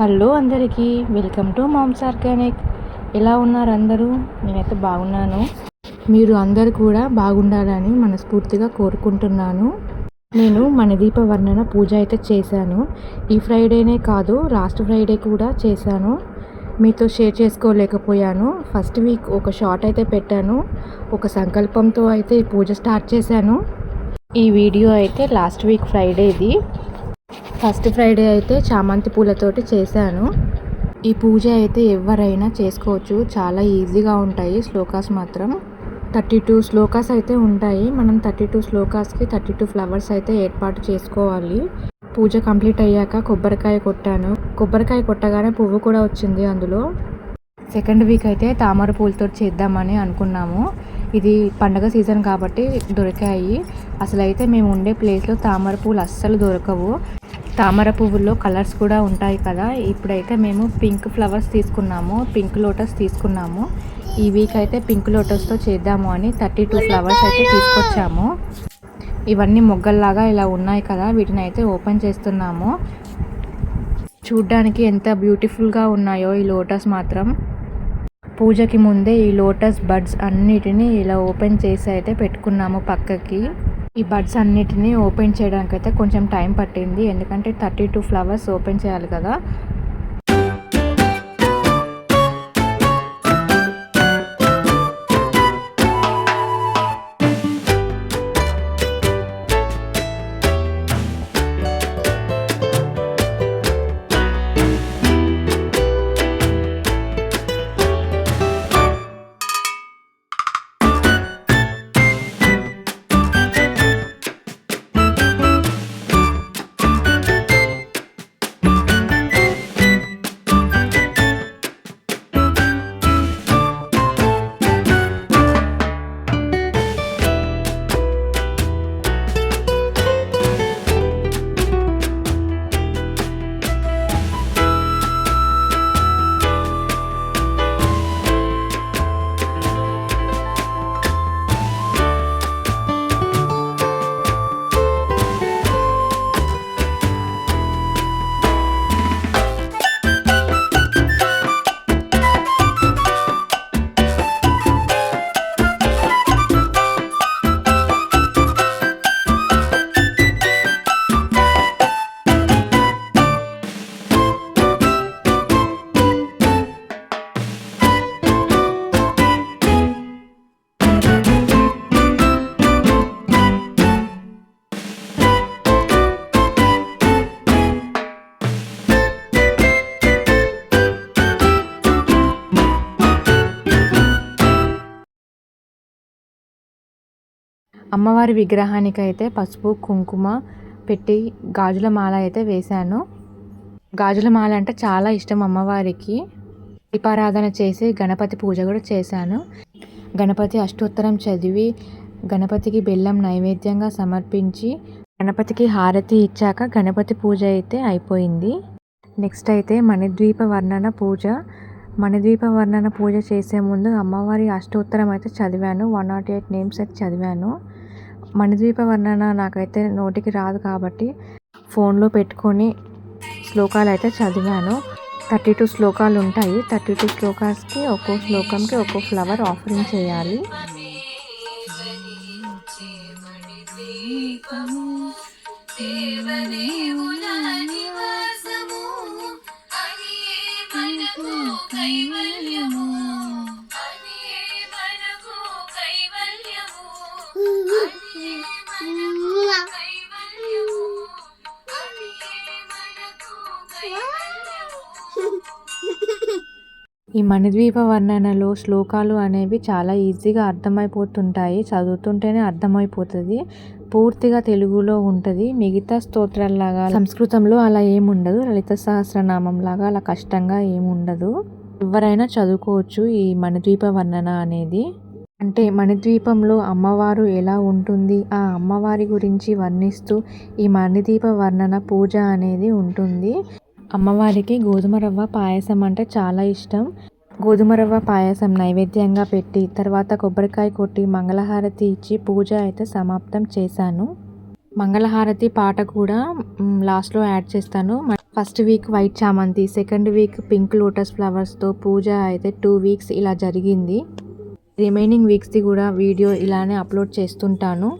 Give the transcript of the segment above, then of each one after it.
Hello అందరికీ welcome to moms organic ఎలా ఉన్నారు అందరూ? నేనైతే బాగున్నాను. మీరు అందరు కూడా బాగుండాలని మనస్ఫూర్తిగా కోరుకుంటున్నాను. నేను మన దీప వర్ణన పూజ అయితే చేశాను. ఈ ఫ్రైడేనే కాదు లాస్ట్ ఫ్రైడే కూడా చేశాను. మీతో షేర్ చేసుకోలేకపోయాను. ఫస్ట్ వీక్ ఒక షార్ట్ అయితే పెట్టాను. ఒక సంకల్పంతో అయితే ఈ పూజ స్టార్ట్ చేశాను. ఈ వీడియో అయితే లాస్ట్ వీక్ ఫ్రైడేది. ఫస్ట్ ఫ్రైడే అయితే చామంతి పూలతోటి చేశాను. ఈ పూజ అయితే ఎవరైనా చేసుకోవచ్చు. చాలా ఈజీగా ఉంటాయి శ్లోకాస్ మాత్రం. థర్టీ టూ శ్లోకాస్ అయితే ఉంటాయి. మనం థర్టీ టూ శ్లోకాస్కి థర్టీ టూ ఫ్లవర్స్ అయితే ఏర్పాటు చేసుకోవాలి. పూజ కంప్లీట్ అయ్యాక కొబ్బరికాయ కొట్టాను. కొబ్బరికాయ కొట్టగానే పువ్వు కూడా వచ్చింది అందులో. సెకండ్ వీక్ అయితే తామర పూలతో చేద్దామని అనుకున్నాము. ఇది పండగ సీజన్ కాబట్టి దొరికాయి. అసలు అయితే మేము ఉండే ప్లేస్లో తామర పూలు అస్సలు దొరకవు. తామర పువ్వుల్లో కలర్స్ కూడా ఉంటాయి కదా. ఇప్పుడైతే మేము పింక్ ఫ్లవర్స్ తీసుకున్నాము పింక్ లోటస్ తీసుకున్నాము. ఈ వీక్ అయితే పింక్ లోటస్తో చేద్దాము అని థర్టీ టూ ఫ్లవర్స్ అయితే తీసుకొచ్చాము. ఇవన్నీ మొగ్గల్లాగా ఇలా ఉన్నాయి కదా వీటిని అయితే ఓపెన్ చేస్తున్నాము. చూడ్డానికి ఎంత బ్యూటిఫుల్గా ఉన్నాయో ఈ లోటస్ మాత్రం. పూజకి ముందే ఈ లోటస్ బడ్స్ అన్నిటినీ ఇలా ఓపెన్ చేసి అయితే పెట్టుకున్నాము పక్కకి. ఈ బడ్స్ అన్నిటినీ ఓపెన్ చేయడానికి అయితే కొంచెం టైం పట్టింది. ఎందుకంటే థర్టీ టూ ఫ్లవర్స్ ఓపెన్ చేయాలి కదా. అమ్మవారి విగ్రహానికి అయితే పసుపు కుంకుమ పెట్టి గాజుల మాల అయితే వేశాను. గాజుల మాల అంటే చాలా ఇష్టం అమ్మవారికి. దీపారాధన చేసి గణపతి పూజ కూడా చేశాను. గణపతి అష్టోత్తరం చదివి గణపతికి బెల్లం నైవేద్యంగా సమర్పించి గణపతికి హారతి ఇచ్చాక గణపతి పూజ అయితే అయిపోయింది. నెక్స్ట్ అయితే మణిద్వీప వర్ణన పూజ. మణిద్వీప వర్ణన పూజ చేసే ముందు అమ్మవారి అష్టోత్తరం అయితే చదివాను. వన్ నాట్ ఎయిట్ నేమ్స్ అయితే చదివాను. మణిద్వీప వర్ణన నాకైతే నోటికి రాదు కాబట్టి ఫోన్లో పెట్టుకొని శ్లోకాలు అయితే చదివాను. థర్టీ టూ శ్లోకాలు ఉంటాయి. థర్టీ టూ శ్లోకాస్కి ఒక్కో శ్లోకంకి ఒక్కో ఫ్లవర్ ఆఫరింగ్ చేయాలి. కైవల్యము. ఈ మణిద్వీప వర్ణనలో శ్లోకాలు అనేవి చాలా ఈజీగా అర్థమైపోతుంటాయి. చదువుతుంటేనే అర్థమైపోతుంది. పూర్తిగా తెలుగులో ఉంటుంది. మిగతా స్తోత్రాల్లాగా సంస్కృతంలో అలా ఏముండదు. లలిత సహస్రనామం లాగా అలా కష్టంగా ఏముండదు. ఎవరైనా చదువుకోవచ్చు ఈ మణిద్వీప వర్ణన అనేది. అంటే మణిద్వీపంలో అమ్మవారు ఎలా ఉంటుంది? ఆ అమ్మవారి గురించి వర్ణిస్తూ ఈ మణిద్వీప వర్ణన పూజ అనేది ఉంటుంది. అమ్మవారికి గోధుమ రవ్వ పాయసం అంటే చాలా ఇష్టం. గోధుమ రవ్వ పాయసం నైవేద్యంగా పెట్టి తర్వాత కొబ్బరికాయ కొట్టి మంగళహారతి ఇచ్చి పూజ అయితే సమాప్తం చేశాను. మంగళహారతి పాట కూడా లాస్ట్లో యాడ్ చేస్తాను. ఫస్ట్ వీక్ వైట్ చామంతి సెకండ్ వీక్ పింక్ లోటస్ ఫ్లవర్స్తో పూజ అయితే టూ వీక్స్ ఇలా జరిగింది. రిమైనింగ్ వీక్స్ది కూడా వీడియో ఇలానే అప్లోడ్ చేస్తుంటాను.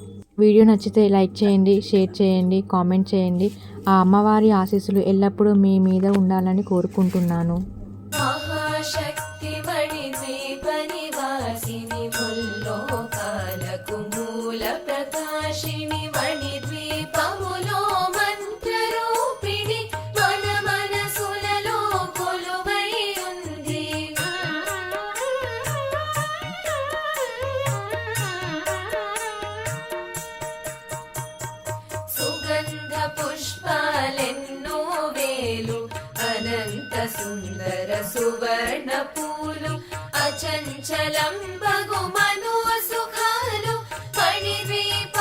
వీడియో నచ్చితే లైక్ చేయండి షేర్ చేయండి కామెంట్ చేయండి. ఆ అమ్మవారి ఆశీస్సులు ఎల్లప్పుడూ మీ మీద ఉండాలని కోరుకుంటున్నాను. అనంత సుందర సువర్ణ పూలు అచంచలం బగు మనో సుఖాలు మణిద్వీప